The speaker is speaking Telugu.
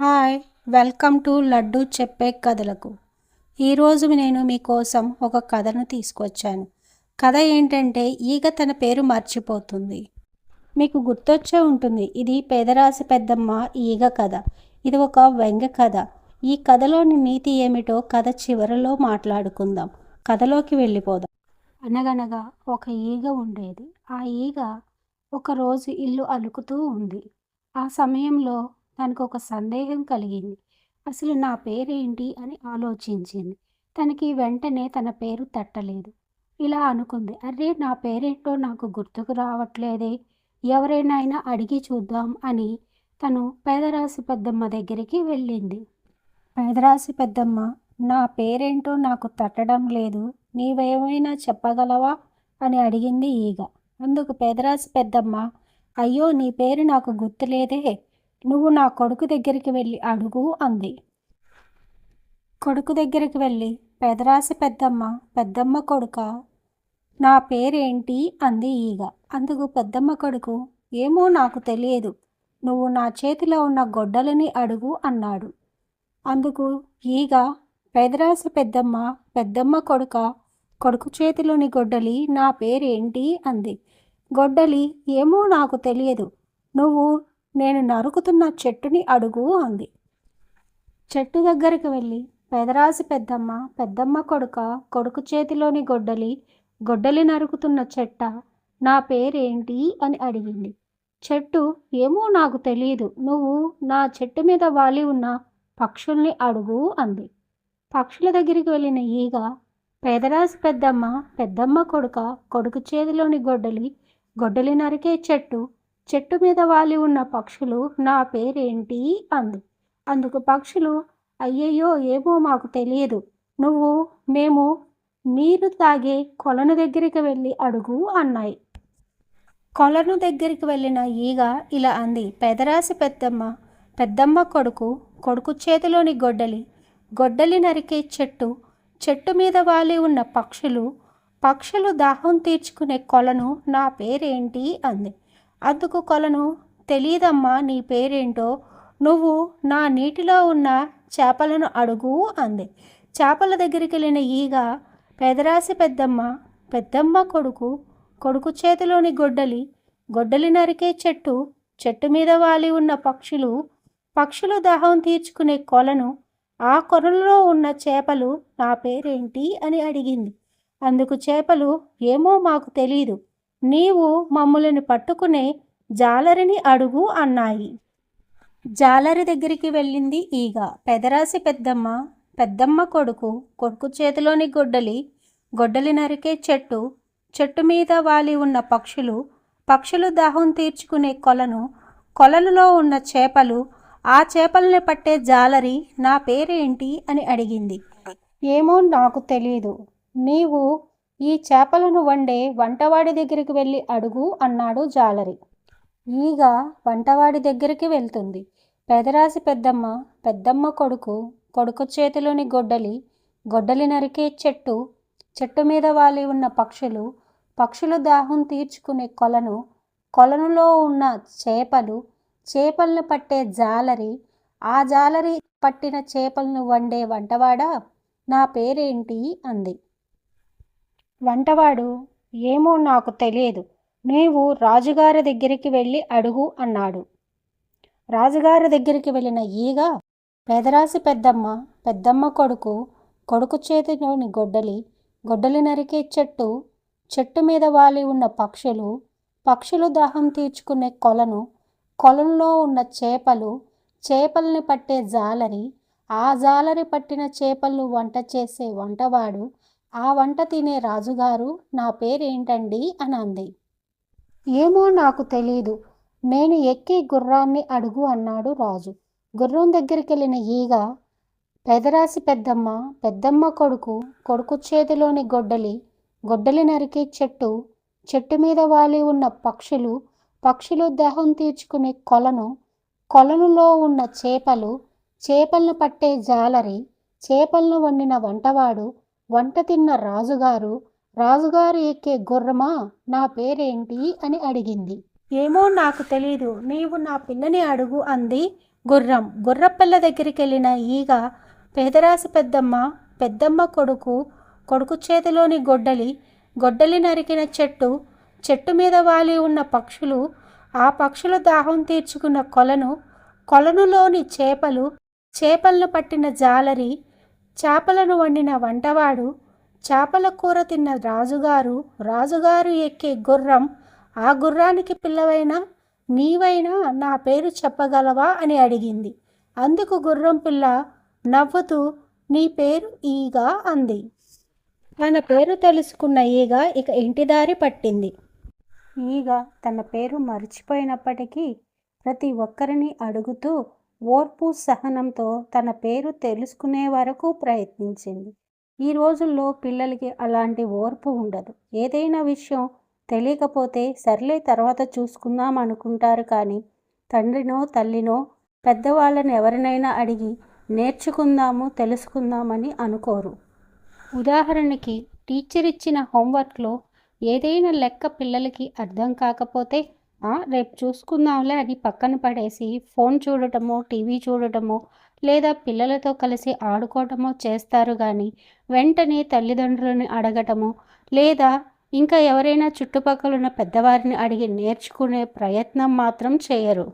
హాయ్ వెల్కమ్ టు లడ్డు చెప్పే కథలకు. ఈరోజు నేను మీకోసం ఒక కథను తీసుకొచ్చాను. కథ ఏంటంటే ఈగ తన పేరు మర్చిపోతుంది. మీకు గుర్తొచ్చే ఉంటుంది ఇది పేదరాశి పెద్దమ్మ ఈగ కథ. ఇది ఒక వ్యంగ్య కథ. ఈ కథలోని నీతి ఏమిటో కథ చివరిలో మాట్లాడుకుందాం. కథలోకి వెళ్ళిపోదాం. అనగనగా ఒక ఈగ ఉండేది. ఆ ఈగ ఒకరోజు ఇల్లు అలుకుతూ ఉంది. ఆ సమయంలో తనకు ఒక సందేహం కలిగింది. అసలు నా పేరేంటి? అని ఆలోచించింది. తనకి వెంటనే తన పేరు తట్టలేదు. ఇలా అనుకుంది. అరే నా పేరేంటో నాకు గుర్తుకు రావట్లేదే. ఎవరైనా అడిగి చూద్దాం అని తను పేదరాశి పెద్దమ్మ దగ్గరికి వెళ్ళింది. పేదరాశి పెద్దమ్మ నా పేరేంటో నాకు తట్టడం లేదు. నీవేమైనా చెప్పగలవా? అని అడిగింది ఈగ. అందుకు పేదరాశి పెద్దమ్మ అయ్యో నీ పేరు నాకు గుర్తులేదే. నువ్వు నా కొడుకు దగ్గరికి వెళ్ళి అడుగు అంది. కొడుకు దగ్గరికి వెళ్ళి పెదరాశి పెద్దమ్మ పెద్దమ్మ కొడుక? నా పేరేంటి? అంది ఈగ. అందుకు పెద్దమ్మ కొడుకు ఏమో నాకు తెలియదు. నువ్వు నా చేతిలో ఉన్న గొడ్డలని అడుగు అన్నాడు. అందుకు ఈగ పెదరాశి పెద్దమ్మ పెద్దమ్మ కొడుక? కొడుకు చేతిలోని గొడ్డలి నా పేరేంటి? అంది. గొడ్డలి ఏమో నాకు తెలియదు. నువ్వు నేను నరుకుతున్న చెట్టుని అడుగు అంది. చెట్టు దగ్గరికి వెళ్ళి పెదరాసి పెద్దమ్మ పెద్దమ్మ కొడుక కొడుకు చేతిలోని గొడ్డలి గొడ్డలి నరుకుతున్న చెట్ట నా పేరేంటి అని అడిగింది. చెట్టు ఏమో నాకు తెలియదు నువ్వు నా చెట్టు మీద వాలి ఉన్న పక్షుల్ని అడుగు అంది. పక్షుల దగ్గరికి వెళ్ళిన ఈగ పేదరాశి పెద్దమ్మ పెద్దమ్మ కొడుక కొడుకు చేతిలోని గొడ్డలి గొడ్డలి నరికే చెట్టు చెట్టు మీద వాలి ఉన్న పక్షులు నా పేరేంటి అంది. అందుకు పక్షులు అయ్యయ్యో ఏమో మాకు తెలియదు. నువ్వు మేము నీరు తాగే కొలను దగ్గరికి వెళ్ళి అడుగు అన్నాయి. కొలను దగ్గరికి వెళ్ళిన ఈగ ఇలా అంది. పెదరాశి పెద్దమ్మ పెద్దమ్మ కొడుకు కొడుకు చేతిలోని గొడ్డలి. గొడ్డలి నరికే చెట్టు చెట్టు మీద వాలి ఉన్న పక్షులు పక్షులు దాహం తీర్చుకునే కొలను నా పేరేంటి అంది. అందుకు కొలను తెలియదమ్మా నీ పేరేంటో? నువ్వు నా నీటిలో ఉన్న చేపలను అడుగు అంది. చేపల దగ్గరికి వెళ్ళిన ఈగ పెదరాశి పెద్దమ్మ పెద్దమ్మ కొడుకు కొడుకు చేతిలోని గొడ్డలి గొడ్డలి నరికే చెట్టు చెట్టు మీద వాలి ఉన్న పక్షులు పక్షులు దాహం తీర్చుకునే కొలను ఆ కొరలో ఉన్న చేపలు నా పేరేంటి? అని అడిగింది. అందుకు చేపలు ఏమో మాకు తెలీదు. నీవు మమ్ములను పట్టుకునే జాలరిని అడుగు అన్నాయి. జాలరి దగ్గరికి వెళ్ళింది ఈగ. పెదరాసి పెద్దమ్మ పెద్దమ్మ కొడుకు కొడుకు చేతిలోని గొడ్డలి గొడ్డలి నరికే చెట్టు చెట్టు మీద వాలి ఉన్న పక్షులు పక్షులు దాహం తీర్చుకునే కొలను కొలనులో ఉన్న చేపలు ఆ చేపల్ని పట్టే జాలరి నా పేరేంటి అని అడిగింది. ఏమో నాకు తెలియదు నీవు ఈ చేపలను వండే వంటవాడి దగ్గరికి వెళ్ళి అడుగు అన్నాడు జాలరి. ఈగ వంటవాడి దగ్గరికి వెళ్తుంది. పెదరాశి పెద్దమ్మ పెద్దమ్మ కొడుకు కొడుకు చేతిలోని గొడ్డలి గొడ్డలి నరికే చెట్టు చెట్టు మీద వాలి ఉన్న పక్షులు పక్షులు దాహం తీర్చుకునే కొలను కొలనులో ఉన్న చేపలు చేపలను పట్టే జాలరి ఆ జాలరి పట్టిన చేపలను వండే వంటవాడ? నా పేరేంటి? అంది. వంటవాడు ఏమో నాకు తెలియదు. నీవు రాజుగారి దగ్గరికి వెళ్ళి అడుగు అన్నాడు. రాజుగారి దగ్గరికి వెళ్ళిన ఈగ పెదరాసి పెద్దమ్మ పెద్దమ్మ కొడుకు కొడుకు చేతిలోని గొడ్డలి గొడ్డలి నరికే చెట్టు చెట్టు మీద వాలి ఉన్న పక్షులు పక్షులు దాహం తీర్చుకునే కొలను కొలంలో ఉన్న చేపలు చేపల్ని పట్టే జాలరి ఆ జాలరి పట్టిన చేపలు వంట చేసే వంటవాడు ఆ వంట తినే రాజుగారు నా పేరేంటండి? అని అంది ఏమో నాకు తెలీదు. నేను ఎక్కి గుర్రాన్ని అడుగు అన్నాడు రాజు. గుర్రం దగ్గరికి వెళ్ళిన ఈగ పెదరాశి పెద్దమ్మ పెద్దమ్మ కొడుకు కొడుకు చేతిలోని గొడ్డలి గొడ్డలి నరికే చెట్టు చెట్టు మీద వాలి ఉన్న పక్షులు పక్షులు దేహం తీర్చుకునే కొలను కొలనులో ఉన్న చేపలు చేపలను పట్టే జాలరి చేపలను వండిన వంటవాడు వంట తిన్న రాజుగారు రాజుగారు ఎక్కే గుర్రమా? నా పేరేంటి? అని అడిగింది. ఏమో నాకు తెలీదు. నీవు నా పిల్లని అడుగు అంది గుర్రం. గుర్రపిల్ల దగ్గరికి వెళ్ళిన ఈగ పేదరాశి పెద్దమ్మ పెద్దమ్మ కొడుకు కొడుకు చేతిలోని గొడ్డలి గొడ్డలి నరికిన చెట్టు చెట్టు మీద వాలి ఉన్న పక్షులు ఆ పక్షుల దాహం తీర్చుకున్న కొలను కొలనులోని చేపలు చేపలను పట్టిన జాలరి చేపలను వండిన వంటవాడు చేపల కూర తిన్న రాజుగారు రాజుగారు ఎక్కే గుర్రం ఆ గుర్రానికి పిల్లవైనా నీవైనా నా పేరు చెప్పగలవా అని అడిగింది. అందుకు గుర్రం పిల్ల నవ్వుతూ నీ పేరు ఈగ అంది. తన పేరు తెలుసుకున్న ఈగ ఇక ఇంటిదారి పట్టింది. ఈగ తన పేరు మర్చిపోయినప్పటికీ ప్రతి ఒక్కరిని అడుగుతూ ఓర్పు సహనంతో తన పేరు తెలుసుకునే వరకు ప్రయత్నించింది. ఈ రోజుల్లో పిల్లలకి అలాంటి ఓర్పు ఉండదు. ఏదైనా విషయం తెలియకపోతే సర్లే తర్వాత చూసుకుందాం అనుకుంటారు కానీ తండ్రినో తల్లినో పెద్దవాళ్ళని ఎవరినైనా అడిగి నేర్చుకుందాము తెలుసుకుందామని అనుకోరు. ఉదాహరణకి టీచర్ ఇచ్చిన హోంవర్క్లో ఏదైనా లెక్క పిల్లలకి అర్థం కాకపోతే రేపు చూసుకుందాంలే. అని పక్కన పడేసి ఫోన్ చూడటమో టీవీ చూడటమో లేదా పిల్లలతో కలిసి ఆడుకోవటమో చేస్తారు కానీ వెంటనే తల్లిదండ్రులని అడగటమో లేదా ఇంకా ఎవరైనా చుట్టుపక్కల ఉన్న పెద్దవారిని అడిగి నేర్చుకునే ప్రయత్నం మాత్రం చేయరు.